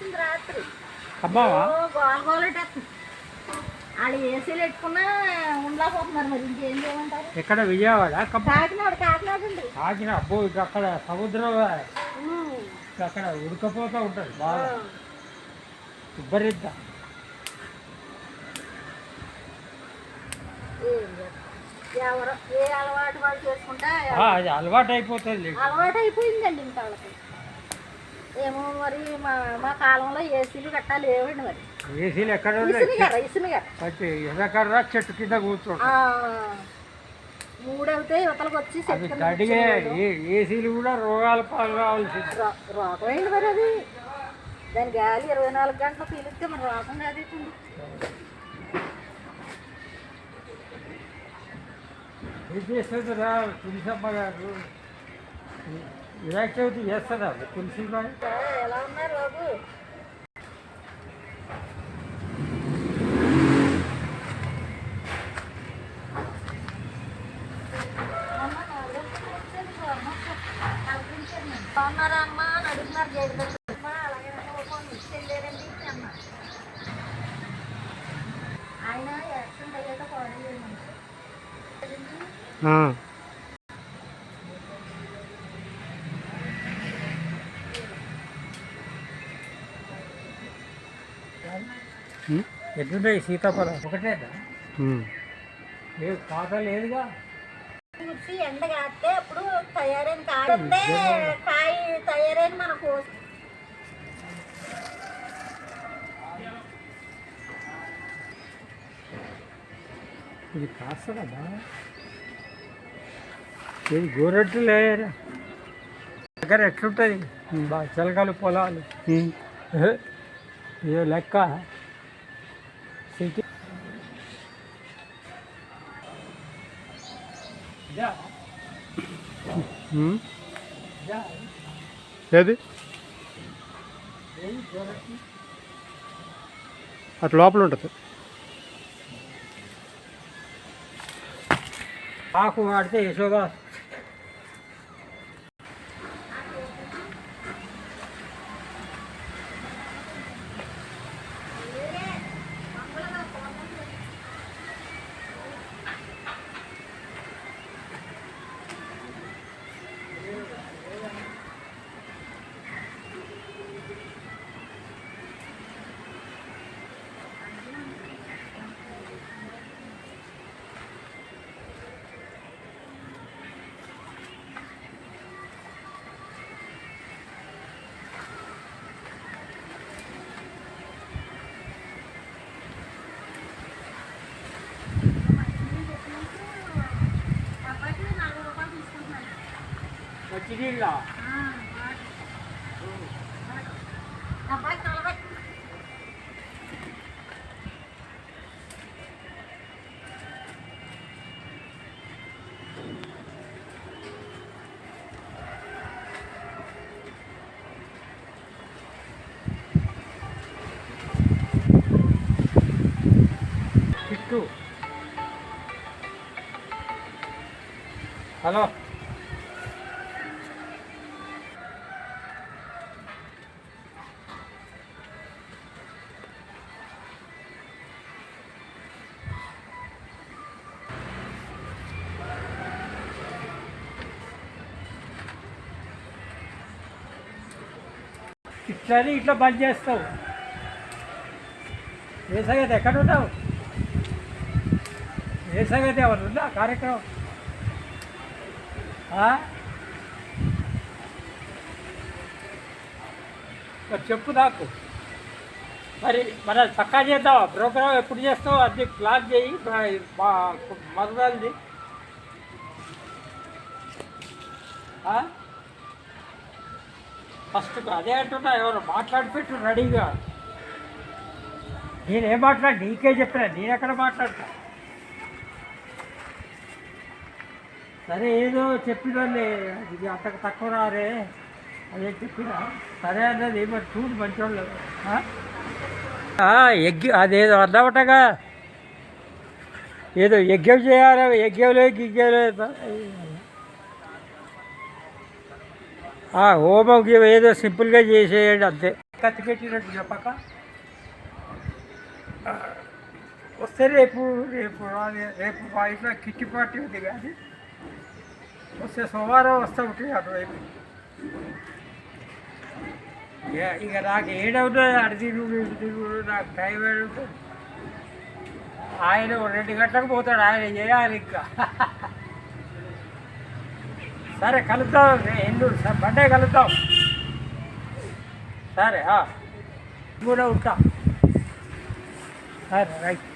వచ్చింది రాత్రి. వాళ్ళు ఏసీలు పెట్టుకున్నా ఉండలేకపోతున్నారు మరి ఇంకేం చేయమంటారు? ఎక్కడ విజయవాడ? కాకినాడ కాకినాడ అండి. కాకిన అబ్బో ఇక అక్కడ సముద్రం అక్కడ ఉడకపోతూ ఉంటుంది బాగా. ఉబ్బరిద్ద? ఎవరు ఏ అలవాటు వాళ్ళు చేసుకుంటా? ఆ, అది అలవాటు అయిపోతుంది అలవాటు అయిపోయిందండి ఇంకా వాళ్ళకి. ఏమో మరి మా మా కాలంలో ఏసీలు గట్టా లేవండి మరి. ఏసీలు ఎక్కడ ఎదకర్రా చెట్టు కింద కూర్చోండి మూడవుతే యువతలకు వచ్చి కింద ఏసీలు కూడా రోగాల పాలు కావాల్సింది. రో- రోగం ఏంటి మరి అది? దాని గాలి ఇరవై నాలుగు గంటలు పీలిస్తే మరి రోగం కాదేటండి ఏం చేస్తుందిరా తులసమ్మ గారు? వినాయక చవితి చేస్తుందా తులసి ఎలా ఉన్నారు బాబు? బాగున్నారా అమ్మా అని అడుగుతున్నారు అమ్మా, అలాగే వెళ్ళారండి అన్న ఆయన యాక్సిడెంట్ అయ్యాక పాడలేదు ఎట్లుంటాయి సీతాఫలం? ఒకటేనా లేదు కాక లేదుగా. కూర్చి ఎండ కాస్తే అప్పుడు తయారైన ఉంటే కాయ తయారైన మన కోసి ఇది కాస్తుందా? ఇది గోరెట్లు లేరు దగ్గర ఎట్లుంటుంది? బాగా చిలకలు పొలాలు. ఏ, ఇదో లెక్క సిటీ ఏది అటు లోపల ఉంటుంది ఆకు వాడితే యశోదా మంచినీళ్ళ అబ్బాయికి ఇట్లని ఇట్లా బంద్ చేస్తావు. ఏ సంగతి? ఎక్కడ ఉన్నావు ఏ సంగతి? ఎవరు ఉందా కార్యక్రమం. మరి చెప్పు నాకు. మరి మన చక్కా చేద్దావా ప్రోగ్రామ్ ఎప్పుడు చేస్తావు? అది ప్లాన్ చేయి. మా మరునాల్ది ఫస్ట్ అదే అంటున్నా ఎవరు మాట్లాడి పెట్టు రెడీగా. నేనేం మాట్లాడి నీకే చెప్పినా నేను ఎక్కడ మాట్లాడతా? సరే ఏదో చెప్పినోళ్ళే ఇది అంతకు తక్కువ రారే అదే చెప్పిన? సరే అన్నది మరి చూడు మంచోళ్ళు. ఎగ్ యజ్ఞ అదేదో అర్థమటగా ఏదో యజ్ఞం చేయాలి యజ్ఞంలో గిగ్గంలో హోమం గివ్ ఏదో సింపుల్గా చేసేయండి అంతే. కత్తికెట్టినట్టు చెప్పక? వస్తే రేపు రేపు రేపు మా ఇంట్లో కిట్టి పార్టీ ఉంది కానీ వస్తే సోమవారం వస్తూ ఉంటుంది అటువైపు. ఇక నాకు ఏడవుతుంది అటు తిరుగు ఇటు నాకు టైం ఏడుతుంది ఆయన ఓ రెండు గంటలకు పోతాడు ఆయన చేయాలి ఇంకా. సరే కలుద్దాం. ఎల్లు మండే కలుద్దాం. సరే కూడా ఉంటా. సరే రైట్.